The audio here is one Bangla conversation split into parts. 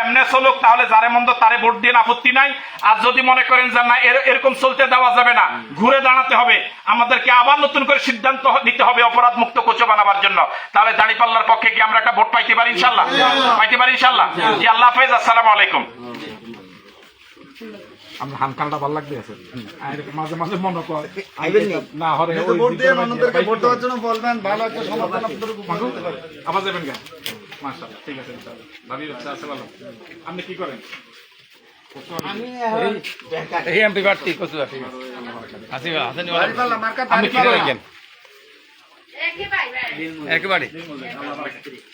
এমনি চলুক তাহলে যারে মন্দ তারে ভোট দিন আপত্তি নাই। আর যদি মনে করেন যে না এরকম চলতে দেওয়া যাবে না ঘুরে দাঁড়াতে হবে। আমাদেরকে আবার নতুন করে সিদ্ধান্ত নিতে হবে অপরাধ মুক্ত কোচো বানাবার জন্য। তাহলে দাঁড়িপাল্লার পক্ষে কি আমরা একটা ভোট পাইতে পারি ইনশাল্লাহ? পাইতে পারি ইনশাল্লাহ? জি আল্লাহ হাফেজ আসসালামু আলাইকুম। আমরা হানকালটা ভালো লাগতে আছে। আর মাঝে মাঝে মনে করে আইবেন না? হরে ওই ভোট দিয়ে দিকে ভোট দেওয়ার জন্য বলবেন ভালো একটা সমাধান আপনাদের। আবার যাবেন কেন? মাশাআল্লাহ ঠিক আছে ইনশাআল্লাহ। ভাবি বাচ্চা আছে ভালো। আপনি কি করেন? এই এমপি প্রার্থী কচুয়া। হাসিবা হাসানি দাঁড়িপাল্লা, আপনি কি দাঁড়িপাল্লা। একেবারে।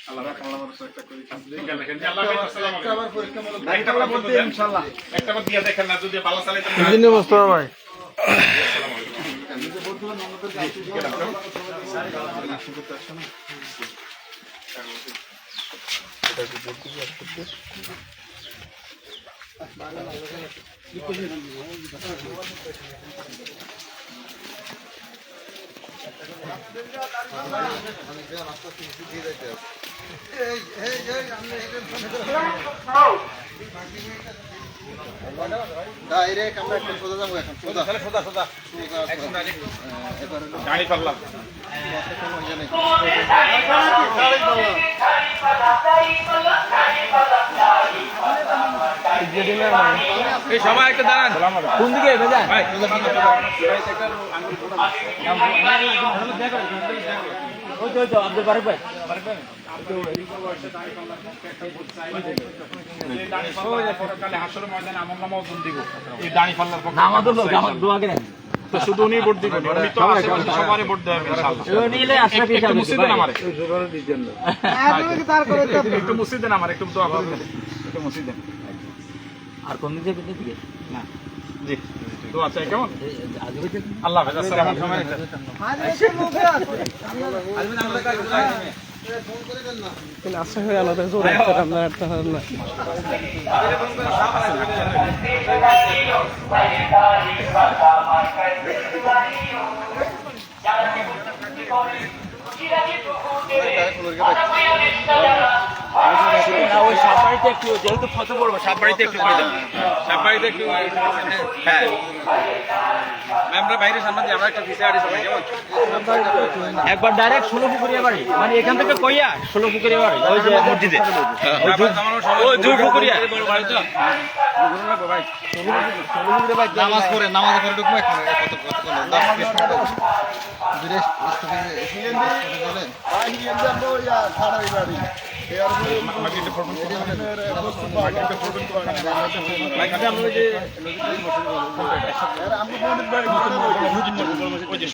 আল্লাহ রাখ, একটা। একটা Direct আমরা একদম সোজা যাব এখন, সোজা। সোজা, সোজা। হ্যাঁ, গাড়ি পারলাম এই সবাই একটা দাঁড়ান। কোন দিকে ভেজা ওই তো ওই আব্দুল বারেক ভাই আমাদের তো শুধু উনি ভোট দিবেন উনি তো আশেপাশে সবারই ভোট দেবেন ইনশাআল্লাহ নিলে আশরাফ একটু মুসিদ দেন আমারে তার করে একটু মুসিদ দেন আমার একটু দোয়া করে দেন একটু মুসিদ দেন আর কোন দিকে না। জি। দোয়া চাই কেমন? আল্লাহ হাফেজ আসসালামু আলাইকুম। আরে এসে মুখে আছে। এ, ফোন করে দেন না। না ওই সাববাড়িতে একটু যেহেতু ফটো পড়ব সাববাড়িতে একটু করে দেন সাববাড়িতে একটু হ্যাঁ। আমরা বাইরে সামনে আমরা একটা ভিসা আড়ি সবাই কেমন? একবার ডাইরেক্ট ষোলো পুকুরিয়া বাড়ি মানে এখান থেকে কইয়া ষোলো পুকুরিয়া বাড়ি ওই যে মসজিদে ওই জুই পুকুরিয়া নামাজ পড়ে নামাজ পড়ে ঢুকবো আমরা যে